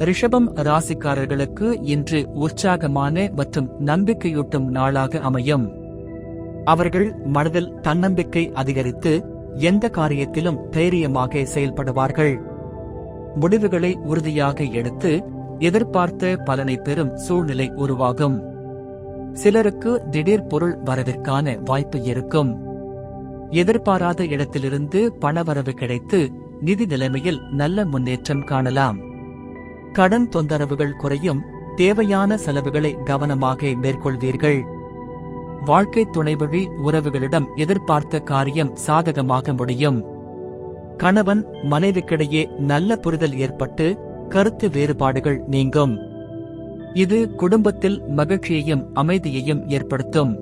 ரிஷபம் ராசிக்காரர்களுக்கு இன்று உற்சாகமான மற்றும் நம்பிக்கையூட்டும் நாளாக அமையும். அவர்கள் மனதில் தன்னம்பிக்கை அதிகரித்து எந்த காரியத்திலும் தைரியமாக செயல்படுவார்கள். முடிவுகளை உறுதியாக எடுத்து எதிர்பார்த்த பலனை பெறும் சூழ்நிலை உருவாகும். சிலருக்கு திடீர் பொருள் வரவிற்கான வாய்ப்பு இருக்கும். எதிர்பாராத இடத்திலிருந்து பணவரவு கிடைத்து நிதி நிலைமையில் நல்ல முன்னேற்றம் காணலாம். கடன் தொந்தரவுகள் குறையும் தேவையான செலவுகளை கவனமாக மேற்கொள்வீர்கள். வாழ்க்கை துணைவழி உறவுகளிடம் எதிர்பார்த்த காரியம் சாதகமாக முடியும். கணவன் மனைவிக்கிடையே நல்ல புரிதல் ஏற்பட்டு கருத்து வேறுபாடுகள் நீங்கும். இது குடும்பத்தில் மகிழ்ச்சியையும் அமைதியையும் ஏற்படுத்தும்.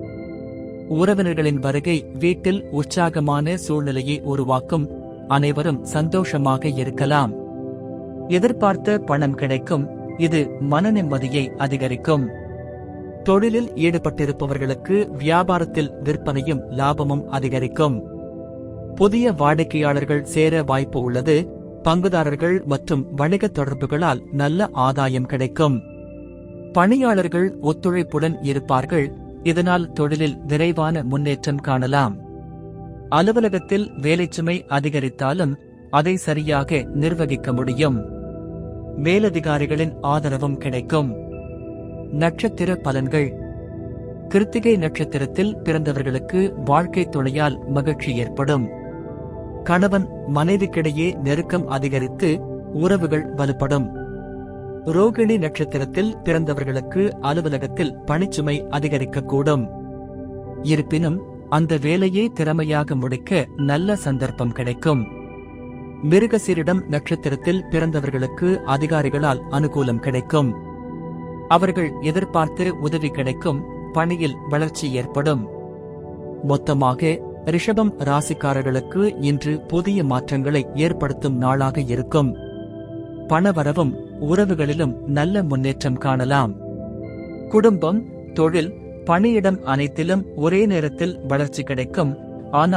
உறவினர்களின் வருகை வீட்டில் உற்சாகமான சூழ்நிலையை உருவாக்கும். அனைவரும் சந்தோஷமாக இருக்கலாம். எதிர்பார்த்த பணம் கிடைக்கும். இது மன நிம்மதியை அதிகரிக்கும். தொழிலில் ஈடுபட்டிருப்பவர்களுக்கு வியாபாரத்தில் விற்பனையும் லாபமும் அதிகரிக்கும். புதிய வாடிக்கையாளர்கள் சேர வாய்ப்பு உள்ளது. பங்குதாரர்கள் மற்றும் வணிக தொடர்புகளால் நல்ல ஆதாயம் கிடைக்கும். பணியாளர்கள் ஒத்துழைப்புடன் இருப்பார்கள். இதனால் தொழிலில் விரைவான முன்னேற்றம் காணலாம். அலுவலகத்தில் வேலைச்சுமை அதிகரித்தாலும் அதை சரியாக நிர்வகிக்க முடியும். மேலதிகாரிகளின் ஆதரவும் கிடைக்கும். நட்சத்திர பலன்கள். கிருத்திகை நட்சத்திரத்தில் பிறந்தவர்களுக்கு வாழ்க்கை துணையால் மகிழ்ச்சி ஏற்படும். கணவன் மனைவிக்கிடையே நெருக்கம் அதிகரித்து உறவுகள் வலுப்படும். ரோகிணி நட்சத்திரத்தில் பிறந்தவர்களுக்கு அலுவலகத்தில் பணிச்சுமை அதிகரிக்கக்கூடும். இருப்பினும் அந்த வேலையை திறமையாக முடிக்க நல்ல சந்தர்ப்பம் கிடைக்கும். மிருகசீரிடம் நட்சத்திரத்தில் பிறந்தவர்களுக்கு அதிகாரிகளால் அனுகூலம் கிடைக்கும். அவர்கள் எதிர்பார்த்து உதவி கிடைக்கும் பணியில் வளர்ச்சி ஏற்படும். மொத்தமாக ரிஷபம் ராசிக்காரர்களுக்கு இன்று புதிய மாற்றங்களை ஏற்படுத்தும் நாளாக இருக்கும். பணவரவும் உறவுகளிலும் நல்ல முன்னேற்றம் காணலாம். குடும்பம் தொழில் பணியிடம் அனைத்திலும் ஒரே நேரத்தில் வளர்ச்சி கிடைக்கும். ஆனால்